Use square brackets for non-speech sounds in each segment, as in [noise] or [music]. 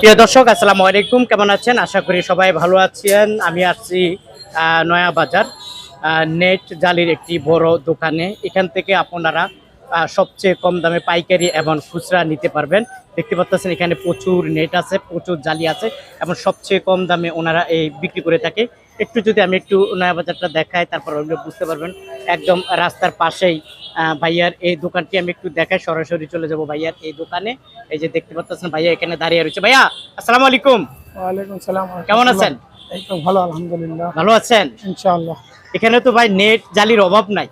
প্রিয় দর্শক, আসসালামু আলাইকুম। কেমন আছেন? আশা করি সবাই ভালো আছেন। আমি আসছি নয়া বাজার নেট জালির একটি বড় দোকানে। এখান থেকে আপনারা সবচেয়ে কম দামে পাইকারি এবং খুচরা নিতে পারবেন। দেখতে পাচ্ছেন এখানে প্রচুর নেট আছে, প্রচুর জালি আছে এবং সবচেয়ে কম দামে ওনারা এই বিক্রি করে থাকে। একটু যদি আমি একটু নয়া বাজারটা দেখাই, তারপর ওগুলো বুঝতে পারবেন। একদম রাস্তার পাশেই ভাইয়ার এই দোকানটি আমি একটু দেখাই সরাসরি চলে যাব ভাইয়ার এই দোকানে। এই যে দেখতে পাচ্ছেন ভাইয়া এখানে দাঁড়িয়ে রয়েছে। ভাইয়া আসসালামু আলাইকুম। ওয়ালাইকুম সালাম। কেমন আছেন? এই তো ভালো আলহামদুলিল্লাহ। ভালো আছেন? ইনশাআল্লাহ। এখানে তো ভাই নেট জালির অভাব নাই।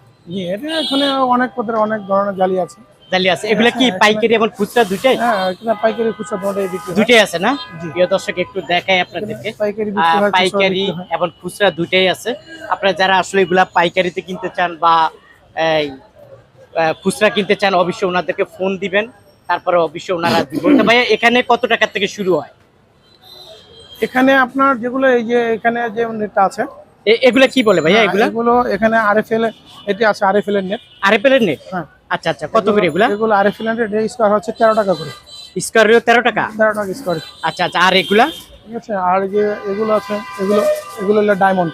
এখানে অনেক পদের অনেক ধরনের জালি আছে। জালি আছে। এগুলা কি পাইকারি এবং খুচরা দুইটাই? হ্যাঁ এখানে পাইকারি খুচরা দুটোই বিক্রি হয়। আছে না? জি। প্রিয় দর্শক একটু দেখাই আপনাদেরকে। পাইকারি হয়। এবং খুচরা দুইটাই আছে। আপনারা যারা আসলে এগুলা পাইকারিতে কিনতে চান বা এই, খুচরা কিনতে চান অবশ্যই ওনাদেরকে ফোন দিবেন তারপরে অবশ্যই ওনারা দিবেন তো ভাইয়া এখানে কত টাকা থেকে শুরু হয়? এখানে আপনার যেগুলো এই যে এখানে যে নেটটা আছে। এগুলা কি বলে ভাইয়া হ্যাঁ, এগুলা? এগুলো এখানে আরএফএল এটি আছে আরএফএল এর নেট আরএফএল এর নেট হ্যাঁ। আচ্ছা আচ্ছা কত করে এগুলা? এগুলো আরএফএল এর নেট স্কোয়ার হচ্ছে তেরো টাকা করে। স্কোয়ারিও তেরো টাকা? তেরো টাকা স্কোয়ার আচ্ছা আচ্ছা আর এগুলা? ঠিক আছে আর যে এগুলো আছে এগুলো এগুলো হলো diamond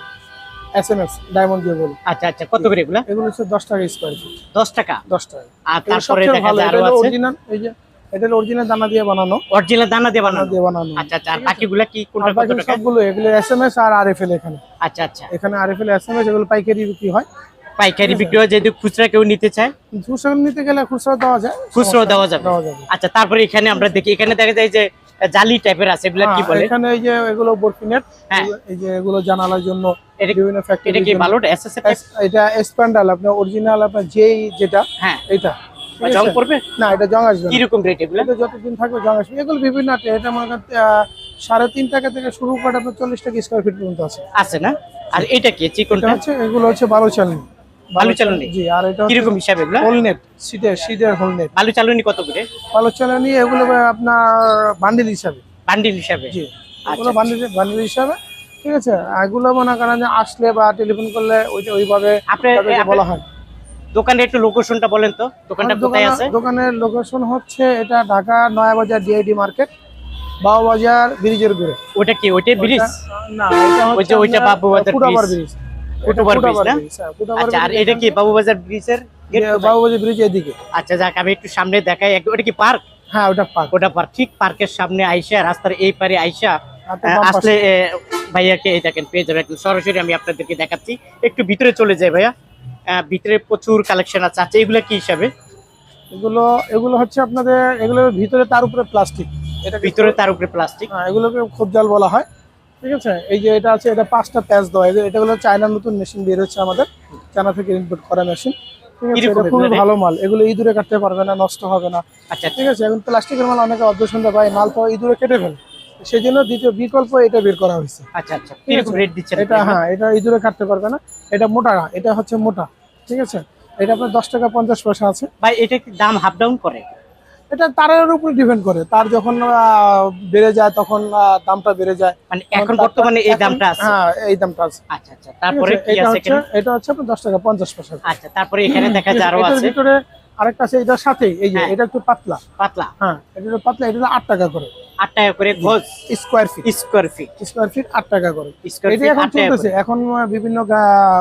S M S diamond আচ্ছা আচ্ছা কত করে এগুলা? এগুলো হচ্ছে দশ টাকা স্কোয়ার ফিট দশ টাকা? দশ টাকা। আর তারপরে দেখা যায় আরও আছে? অরিজিনাল এই যে এটা অরিজিনাল দানা দিয়ে বানানো। অরিজিনাল দানা দিয়ে বানানো? দিয়ে বানানো। আচ্ছা আচ্ছা আর বাকিগুলা কি কোনটা কত টাকা? সবগুলো এগুলো এসএমএস আর আরএফএল এখানে। আচ্ছা আচ্ছা। এখানে আরএফএল এসএমএস এগুলো পাইকারি বিক্রি হয়। পাইকারি বিক্রি হয় যদি খুচরা কেউ নিতে চায়? খুচরা নিতে গেলে খুচরা দেওয়া যায়। দেওয়া যাবে? দেওয়া যাবে। আচ্ছা তারপরে এখানে আমরা দেখি এখানে দেখা যায় যে জালি টাইপের আছে এগুলা কি হ্যাঁ, বলে? এখানে এই যে এগুলো বরফিনেট হ্যাঁ। এই যে এগুলো জানালার জন্য বিভিন্ন ফ্যাক্টরি এটা কি ভালো এসএসএফ এটা স্প্যান্ডাল আপনার অরিজিনাল আপনার যেই যেটা হ্যাঁ। এটা জং করবে না এটা জং আসবে কি রকম রেট এগুলা? এটা যতদিন থাকবে জং আসবে। এগুলো বিভিন্ন আছে এটা মনে করেন সাড়ে তিন টাকা থেকে শুরু করে আপনার চল্লিশ টাকা স্কোয়ার ফিট পর্যন্ত আছে। আছে না? আর এটা কি চিকনটা? হচ্ছে এগুলো হচ্ছে বালু চালনি। বালু চালনি? জি আর এটা কি রকম হিসাবে এগুলা? হোলনেট সিটের সিটের হোলনেট। বালু চালনি কত করে? বালু চালনি এগুলো আপনার বান্ডিল হিসাবে। বান্ডিল হিসাবে? জি আচ্ছা, এগুলো বান্ডিল বান্ডিল হিসাবে ঠিক আছে? এগুলো মনে করেন যে আসলে বা টেলিফোন করলে ওইটা ওইভাবে আপনি বলা হয়। দোকানের একটু লোকেশনটা বলেন তো দোকানটা কোথায় আছে? দোকানের লোকেশন হচ্ছে এটা ঢাকা নয়াবাজার ডিআইডি মার্কেট বাবুবাজার ব্রিজের ঘুরে। ওটা কি ওইটাই ব্রিজ? না এটা ওই ওইটা বাবুবাজার ব্রিজ। ব্রিজ ব্রিজ না? হ্যাঁ, আচ্ছা আর এটা কি বাবুবাজার ব্রিজের বাবুবাজার ব্রিজ এদিকে। আচ্ছা যাক আমি একটু সামনে দেখাই। ওটা কি পার্ক হ্যাঁ ওটা পার্ক ওটা পার্ক ঠিক পার্কের সামনে আইসা রাস্তার এই পারে আইসা। আসলে ভাইয়াকে এই দেখেন পেয়ে যাবেন সরাসরি আমি আপনাদেরকে দেখাচ্ছি। একটু ভিতরে চলে যাই ভাইয়া। ভিতরে প্রচুর কালেকশন আছে। আচ্ছা এগুলো কি হিসাবে? এগুলো এগুলো হচ্ছে আপনাদের এগুলোর ভিতরে তার উপরে প্লাস্টিক এটা ভিতরে তার উপরে প্লাস্টিক হ্যাঁ এগুলোকে খুব জল বলা হয়। ঠিক আছে? এই যে এটা আছে এটা পাঁচটা প্যাচ দেওয়া। এই যে এটা হলো চায়নার নতুন মেশিন বের হচ্ছে আমাদের। চায়না থেকে ইনপুট করা মেশিন খুবই ভালো মাল। এগুলো ইঁদুরে কাটতে পারবে না নষ্ট হবে না। আচ্ছা ঠিক আছে এখন প্লাস্টিকের মাল অনেকে অর্ধসন্ধা পায় মাল তো ইঁদুরে কেটে ফেলে। সেই জন্য দ্বিতীয় বিকল্প এটা বের করা হয়েছে। আচ্ছা আচ্ছা। রেট এটা হ্যাঁ এটা ইঁদুরে কাটতে পারবে না। এটা মোটা এটা হচ্ছে মোটা। ঠিক আছে? এটা আপনার দশ টাকা পঞ্চাশ পয়সা আছে। ভাই এটা কি দাম হাফ ডাউন করে? এটা তারের উপর ডিপেন্ড করে। তার যখন বেড়ে যায় তখন দামটা বেড়ে যায়। মানে এখন বর্তমানে এই দামটা আছে? হ্যাঁ এই দামটা আছে। আচ্ছা আচ্ছা তারপরে কি আছে এটা হচ্ছে আপনার দশ টাকা পঞ্চাশ পয়সা। আচ্ছা তারপরে এখানে দেখা যায় আরও আছে। ভিতরে আরেকটা আছে এটার সাথে এই যে হ্যাঁ। এটা একটু পাতলা। পাতলা। হ্যাঁ এটা একটু পাতলা এটা হলো আট টাকা করে। আট টাকা করে গজ square feet. Square feet. Square feet আট টাকা করে। স্কোয়ার এটা ফিট এখন চলতেছে। এখন বিভিন্ন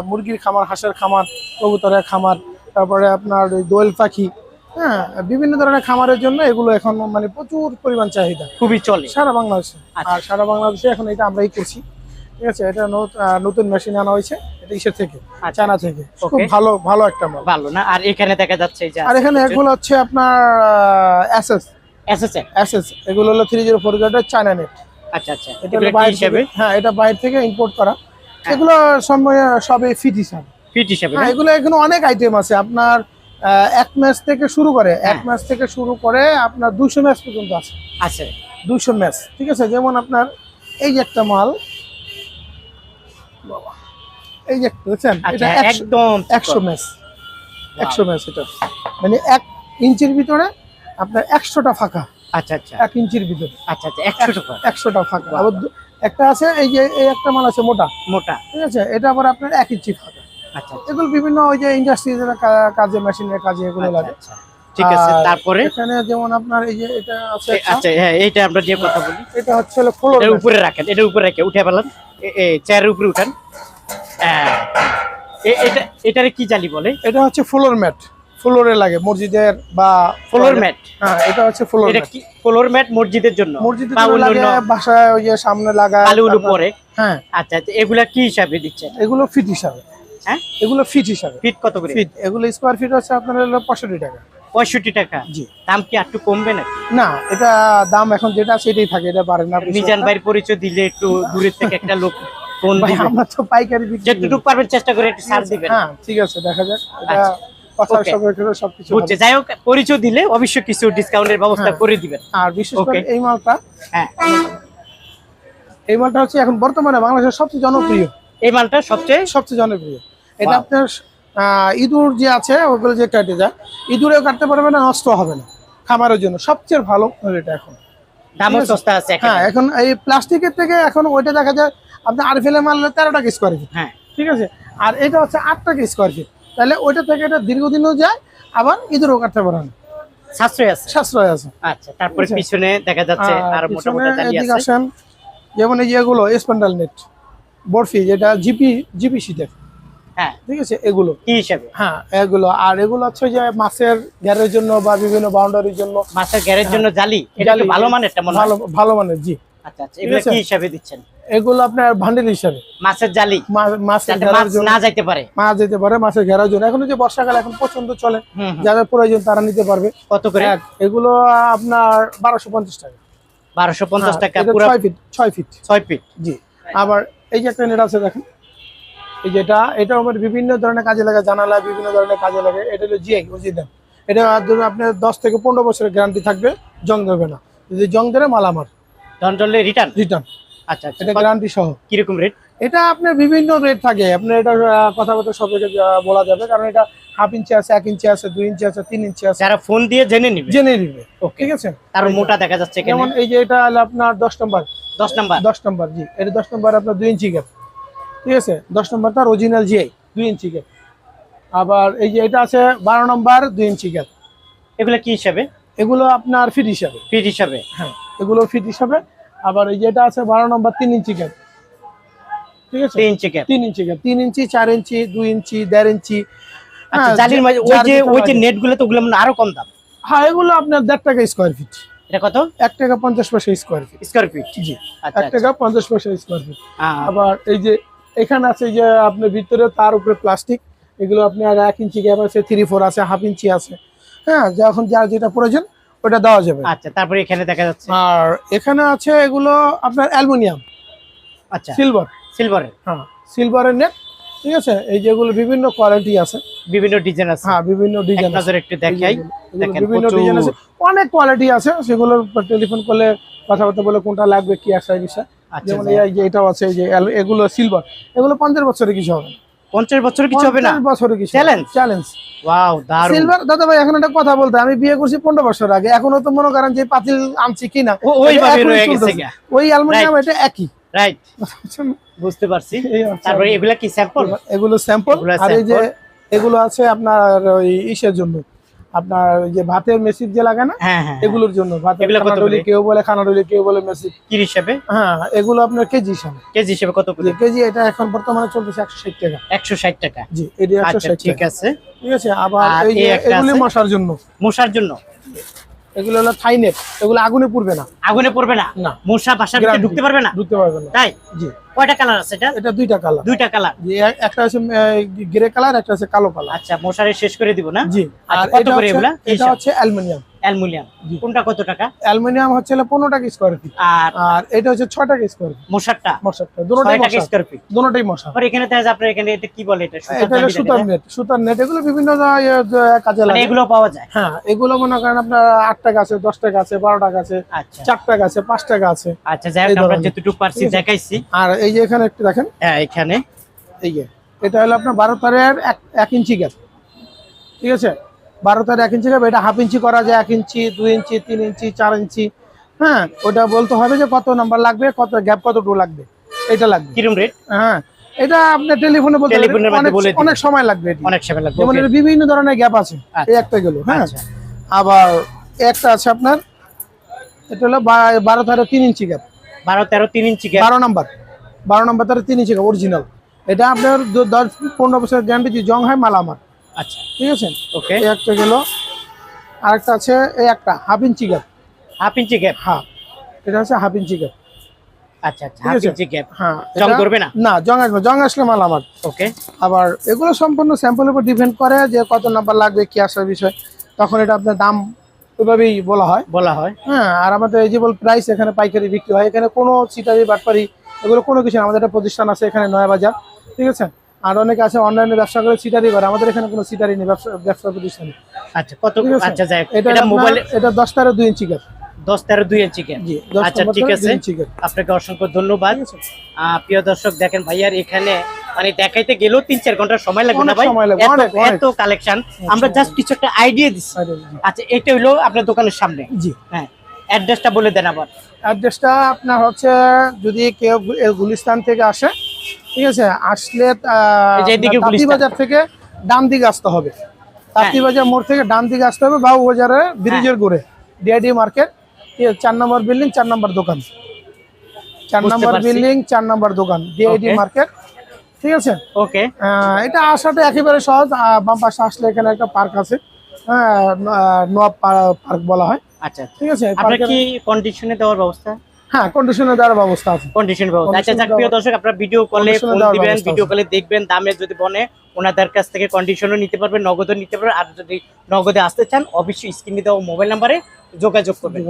মুরগির খামার হাঁসের খামার কবুতরের খামার তারপরে আপনার ওই দোয়েল পাখি হ্যাঁ বিভিন্ন ধরনের খামারের জন্য এগুলো এখন মানে প্রচুর পরিমাণ চাহিদা। খুবই চলে। সারা বাংলাদেশে। আচ্ছা। আর সারা বাংলাদেশে এখন এটা আমরাই করছি। ঠিক আছে এটা নত- নতুন মেশিন আনা হয়েছে এটা ইসের থেকে আচ্ছা। চায়না থেকে। খুব ভালো ভালো একটা মাল। ভালো না? আর এখানে দেখা যাচ্ছে আর এখানে এগুলো হচ্ছে আপনার এসএস এসএসএ এসএস এগুলো হলো থ্রি জিরো ফোর গ্রেডের চায়না নেট আচ্ছা আচ্ছা। এটা বাইরে হ্যাঁ এটা বাইরে থেকে ইম্পোর্ট করা। হ্যাঁ। এগুলো সময় সবে ফিট হিসাবে। ফিট হিসাবে হ্যাঁ এগুলো এখানে অনেক আইটেম আছে। আপনার এক ম্যাচ থেকে শুরু করে এক হ্যাঁ। ম্যাচ থেকে শুরু করে আপনার দুশো ম্যাচ পর্যন্ত আছে। আছে। দুশো ম্যাচ ঠিক আছে? যেমন আপনার এই যে একটা মাল বাবা, এই যে দেখছেন? আচ্ছা এটা একশো- একদম একশো ম্যাচ একশো ম্যাচ এটা। মানে এক ইঞ্চির ভিতরে আপনার একশোটা ফাঁকা। আচ্ছা আচ্ছা। এক ইঞ্চির ভিতরে। আচ্ছা আচ্ছা একশো একশোটা ফাঁকা। আবার একটা আছে এই যে এই একটা মাল আছে মোটা। মোটা। ঠিক আছে? এটা আবার আপনার এক ইঞ্চি ফাঁকা। এগুলো বিভিন্ন ওই যে ইন্ডাস্ট্রিজের কাজে মেশিনের কাজে এগুলো আচ্ছা, লাগে। আচ্ছা। ঠিক আছে তারপরে? এখানে যেমন আপনার এই যে এটা আছে আচ্ছা হ্যাঁ এইটা আমরা যে কথা বলি। এটা হচ্ছে হলো ফ্লোর এটার উপরে রাখেন এটার উপরে রেখে উঠে পেলাম চেয়ারের উপরে উঠান। এটা এটারে কি জালি বলে? এটা হচ্ছে ফ্লোর ম্যাট ফ্লোরে লাগে মসজিদের বা ফ্লোর ম্যাট হ্যাঁ এটা হচ্ছে ফ্লোর এটা ম্যাট কি ফ্লোর ম্যাট মসজিদের জন্য? মসজিদে বা যেগুলো লাগে অন্যান্য বাসায় ওই যে সামনে লাগা আলু পরে? হ্যাঁ। আচ্ছা আচ্ছা এগুলা কি হিসাবে দিচ্ছেন এগুলো ফিট হিসাবে। হ্যাঁ? এগুলো ফিট হিসাবে। ফিট কত করে? ফিট এগুলো স্কোয়ার ফিট হচ্ছে আপনার হলো পঁয়ষট্টি টাকা। পঁয়ষট্টি টাকা? জি। দাম কি একটু কমবে না না এটা দাম এখন যেটা আছে এটাই থাকে এটা পারে না মিজান ভাইয়ের পরিচয় দিলে একটু দূরের থেকে একটা লোক ফোন ভাই, আমরা তো পাইকারি বিক্রি যতটুকু পারবেন চেষ্টা করে একটু ছাড় দিবেন। হ্যাঁ ঠিক আছে দেখা যাক। এটা আচ্ছা, বুঝছে। যাই হোক পরিচয় দিলে অবশ্যই কিছু ডিসকাউন্টের ব্যবস্থা হ্যাঁ। করে দিবেন। আর বিশেষ করে এই মালটা হ্যাঁ। এই মালটা হচ্ছে এখন বর্তমানে বাংলাদেশের সবচেয়ে জনপ্রিয়। এই মালটা সবচেয়ে সবচেয়ে জনপ্রিয়। এটা আপনার ইঁদুর যে আছে ওগুলো যে কেটে যায় ইঁদুরেও কাটতে পারবে না নষ্ট হবে না খামারের জন্য। সবচেয়ে ভালো এটা এখন। দামও সস্তা আছে হ্যাঁ এখন এই প্লাস্টিকের থেকে এখন ওইটা দেখা যায় আপনি আর ফেলে মারলে তেরো টাকা স্কোয়ার ফিট হ্যাঁ। ঠিক আছে? আর এটা হচ্ছে আট টাকা স্কোয়ার ফিট তাহলে ওইটা থেকে এটা দীর্ঘদিনও যায় আবার ইঁদুরও কাটতে পারে না। সাশ্রয় আছে। সাশ্রয় আছে। আচ্ছা তারপরে পিছনে দেখা যাচ্ছে আর জালি আছে। আসেন যেমন এই যে এগুলো নেট বরফি যেটা জিপি জিপি শীতের হ্যাঁ। ঠিক আছে এগুলো। কি হিসাবে? হ্যাঁ এগুলো। আর এগুলো হচ্ছে যে মাছের জন্য বা বিভিন্ন বাউন্ডারির জন্য। মাছের গ্যারের জন্য জালি? এটা ভালো মানের এটা ভালো ভালো মানের জি। আচ্ছা আচ্ছা এগুলো কি হিসাবে দিচ্ছেন? এগুলো আপনার ভান্ডেল হিসাবে। মাছের জালি। মাছের ঘেরার জন্য। না যাইতে পারে। মাছ যেতে পারে মাছের ঘেরার জন্য। এখন যে বর্ষাকাল এখন পছন্দ চলে। যাদের প্রয়োজন তারা নিতে পারবে। কত করে? এগুলো আপনার বারোশো পঞ্চাশ টাকা। বারোশো পঞ্চাশ হ্যাঁ, টাকা ছয় ফিট ছয় ফিট ছয় ফিট জি। আবার এই যে একটা নেট আছে দেখেন। এই যেটা এটা আমার বিভিন্ন ধরনের কাজে লাগে জানালা বিভিন্ন ধরনের কাজে লাগে। এটা হলো জিআই অরিজিনাল এটা ধরুন আপনার দশ থেকে পনেরো বছরের গ্যারান্টি থাকবে জং ধরবে না। যদি জং ধরে মাল আমার রিটার্ন রিটার্ন আচ্ছা এটা গ্যারান্টি সহ। কীরকম রেট এটা আপনার বিভিন্ন রেট থাকে। আপনার এটা কথাবার্তা যা- বলা যাবে। কারণ এটা হাফ ইঞ্চি আছে এক ইঞ্চি আছে দুই ইঞ্চি আছে তিন ইঞ্চি আছে। যারা ফোন দিয়ে জেনে নিবে। জেনে নিবে। ঠিক আছে? তার মোটা দেখা যাচ্ছে যেমন এই যে এটা হলো আপনার দশ নম্বর দশ নাম্বার দশ নম্বর জি। এটা দশ নম্বর আপনার দুই ইঞ্চি গ্যাপ ঠিক আছে? দশ নম্বর তার অরিজিনাল জিআই দুই ইঞ্চি গ্যাপ আবার এই যে এটা আছে বারো নম্বর দুই ইঞ্চি গ্যাপ এগুলো কি হিসাবে? এগুলো আপনার ফিট হিসাবে। ফিট হিসাবে? হ্যাঁ এগুলো ফিট হিসাবে। আবার এই যেটা আছে বারো নম্বর তিন ইঞ্চি গ্যাপ ঠিক আছে? তিন ইঞ্চি তিন ইঞ্চি তিন ইঞ্চি চার ইঞ্চি দুই ইঞ্চি দেড় ইঞ্চি আচ্ছা হ্যাঁ, জালির মাঝে ওই যে ওই যে লাগে। নেটগুলো তো ওগুলো মানে আরও কম দাম? হ্যাঁ এগুলো আপনার দেড় টাকা স্কোয়ার ফিট এটা কত? এক টাকা পঞ্চাশ পয়সা স্কোয়ার ফিট স্কোয়ার ফিট জি আচ্ছা এক টাকা পঞ্চাশ পয়সা স্কোয়ার ফিট। আবার এই যে এখানে আছে যে আপনার ভিতরে তার উপরে প্লাস্টিক এগুলো আপনার এক ইঞ্চি গ্যাপ আছে থ্রি ফোর আছে হাফ ইঞ্চি আছে। হ্যাঁ যখন যার যেটা প্রয়োজন ওটা দেওয়া যাবে। আচ্ছা তারপরে এখানে দেখা যাচ্ছে। আর এখানে আছে এগুলো আপনার অ্যালুমিনিয়াম। আচ্ছা। সিলভার সিলভারের হ্যাঁ সিলভারের নেট ঠিক আছে? এই যেগুলো বিভিন্ন কোয়ালিটি আছে। বিভিন্ন ডিজাইন আছে। হ্যাঁ বিভিন্ন ডিজাইন আছে। একটু দেখাই। দেখেন বিভিন্ন ডিজাইন আছে। অনেক কোয়ালিটি আছে। সেগুলোর টেলিফোন করলে কথাবার্তা বলে কোনটা লাগবে কি আছে বিষয়। যেমন এই এটাও আছে যে এগুলো সিলভার এগুলো পঞ্চাশ বছরে কিছু হবে না। পঞ্চাশ বছর কিছু হবে না? বছরে কিছু Challenge? চ্যালেঞ্জ ওয়াও দারুণ। সিলভার দাদা ভাই এখন একটা কথা বলতে আমি বিয়ে করছি পনেরো বছর আগে এখনও তো মনে করেন যে পাতিল আনছি কিনা ও- ওইভাবে এখনই রয়ে গেছে ওই অ্যালুমিনিয়াম এটা একই। রাইট [laughs] বুঝতে পারছি। এই তারপরে এগুলা কি স্যাম্পল এগুলো স্যাম্পল আর এই যে এগুলো আছে আপনার ওই ইসের জন্য। আপনার যে ভাতের মেসির যে লাগে না হ্যাঁ হ্যাঁ এগুলোর জন্য ভাতের? কেউ বলে খানাডলি কেউ বলে মেসি কি হিসাবে? হ্যাঁ এগুলো আপনার কেজি হিসাবে। কেজি হিসেবে কত করে? কেজি এটা এখন বর্তমানে চলতেছে একশো ষাট টাকা। একশো ষাট টাকা। জি এটা একশো আচ্ছা ষাট ঠিক আছে। ঠিক আছে আবার এগুলি মশার জন্য। মশার জন্য। এগুলো হলো থাইনেট এগুলো আগুনে পুড়বে না। আগুনে পড়বে না? না। মশা বাসার ভিতরে ঢুকতে পারবে না? ঢুকতে পারবে না। তাই? জি। কয়টা কালার আছে এটা? এটা দুইটা কালার। দুইটা কালার। একটা আছে গ্রে কালার একটা আছে কালো কালার। আচ্ছা মশারে শেষ করে দিব না? জি। আচ্ছা, আর কত করে এগুলা? এটা হচ্ছে অ্যালুমিনিয়াম। অ্যালুমিনিয়াম। কোনটা কত টাকা? অ্যালুমিনিয়াম হচ্ছে হলো পনেরো টাকা স্কোয়ার ফিট আর আর এটা হচ্ছে ছয় টাকা স্কোয়ার ফিট মশারটা? মশারটা দুটোটাই টাকা মশা ফিট দুটোটাই মশা আবার এখানে যায় আপনার এখানে এটা কি বলে এটা? সুতার সুতার নেট সুতার নেট এগুলো বিভিন্ন কাজে মানে লাগে। এগুলো পাওয়া যায়? হ্যাঁ এগুলো মনে করেন আপনার আট টাকা আছে দশ টাকা আছে বারো টাকা আছে আচ্ছা। চার টাকা আছে পাঁচ টাকা আছে। আচ্ছা যাই হোক আমরা। যতটুকু পারছি দেখাইছি। আর এই যে এখানে একটু দেখেন। হ্যাঁ এখানে। এই যে এটা হলো আপনার বারো তারের এক এক ইঞ্চি গ্যাপ ঠিক আছে? বারো তার এক ইঞ্চি গ্যাপ এটা হাফ ইঞ্চি করা যায় এক ইঞ্চি দুই ইঞ্চি তিন ইঞ্চি চার ইঞ্চি। হ্যাঁ ওটা বলতে হবে যে কত নাম্বার লাগবে কত গ্যাপ কতটুকু লাগবে এটা লাগবে। কিরম রেট হ্যাঁ এটা আপনি টেলিফোনে বলতে। অনেক সময় লাগবে অনেক সময় লাগবে যেমন বিভিন্ন ধরনের গ্যাপ আছে এই আচ্ছা। একটা গেল হ্যাঁ। আচ্ছা। আবার একটা আছে আপনার এটা হলো বারো তেরো তিন ইঞ্চি গ্যাপ বারো তেরো তিন ইঞ্চি গ্যাপ বারো নাম্বার বারো নাম্বার তার তিন ইঞ্চি গ্যাপ অরিজিনাল এটা আপনার দশ পনেরো বছর গ্যারান্টি জং হয় মাল আমার আচ্ছা। ঠিক আছে? ওকে একটা গেল। আরেকটা আছে এই একটা half inch gap half inch gap হ্যাঁ। এটা হচ্ছে হাফ ইঞ্চি গ্যাপ আচ্ছা আচ্ছা হাফ ইঞ্চি গ্যাপ হ্যাঁ জং এটা- না? না জং আসবে জং আসলে মাল আমার। ওকে আবার এগুলো সম্পূর্ণ স্যাম্পলের উপর ডিপেন্ড করে যে কত নাম্বার লাগবে কি আসার বিষয়। তখন এটা আপনার দাম ওইভাবেই বলা হয়। বলা হয়। হ্যাঁ আর আমাদের এজিবল প্রাইস এখানে পাইকারি বিক্রি হয় এখানে কোনো চিটারি বাটপারি এগুলো কোনো কিছু না। আমাদের একটা প্রতিষ্ঠান আছে এখানে নয়া বাজার ঠিক আছে? আর অনেকে আছে অনলাইনে ব্যবসা করে চিটারি করে। আমাদের এখানে কোনো চিটারি নেই ব্যবসা ব্যবসা প্রতিষ্ঠান। আচ্ছা কত আচ্ছা যাই এটা মোবাইলে এটা দশ তেরো দুই ইঞ্চি গ্যাপ দশ তেরো দুই ইঞ্চি গ্যাপ আচ্ছা ঠিক আছে। আপনাকে অসংখ্য ধন্যবাদ। প্রিয় দর্শক দেখেন ভাইয়ার এখানে মানে দেখাইতে গেলেও তিন চার ঘণ্টা সময় লাগবে না ভাই। এত- কালেকশন আমরা জাস্ট কিছু একটা আইডিয়া দিচ্ছি। আচ্ছা এটা হইল আপনার দোকানের সামনে। জি। হ্যাঁ অ্যাড্রেসটা বলে দেন আবার। অ্যাড্রেসটা আপনার হচ্ছে যদি কেউ গুলিস্তান থেকে আসে ঠিক আছে? আসলে। বাজার থেকে ডান দিকে আসতে হবে। তাঁতিবাজার মোড় থেকে ডান দিকে আসতে হবে বাবু বাজারে ব্রিজের ঘুরে ডিআইডি মার্কেট। চার নম্বর বিল্ডিং চার নম্বর দোকান। চার নম্বর বিল্ডিং চার নম্বর দোকান ডিআইডি মার্কেট। ঠিক আছে? ওকে এটা আসাটা একেবারে সহজ। বাম পাশে আসলে এখানে একটা পার্ক আছে। হ্যাঁ ন- নোয়াব পার্ক বলা হয়। আচ্ছা আচ্ছা। ঠিক আছে আপনার কি কন্ডিশনে দেওয়ার ব্যবস্থা? হ্যাঁ কন্ডিশনে দেওয়ার ব্যবস্থা আছে। কন্ডিশন ব্যবস্থা। আচ্ছা যাক প্রিয় দর্শক আপনারা ভিডিও কলে ফোন দিবেন ভিডিও কলে দেখবেন দামে যদি বনে ওনাদের কাছ থেকে কন্ডিশনও নিতে পারবেন নগদও নিতে পারবেন আর যদি নগদে আসতে চান অবশ্যই স্ক্রিনে দেওয়া মোবাইল নাম্বারে যোগাযোগ করবেন।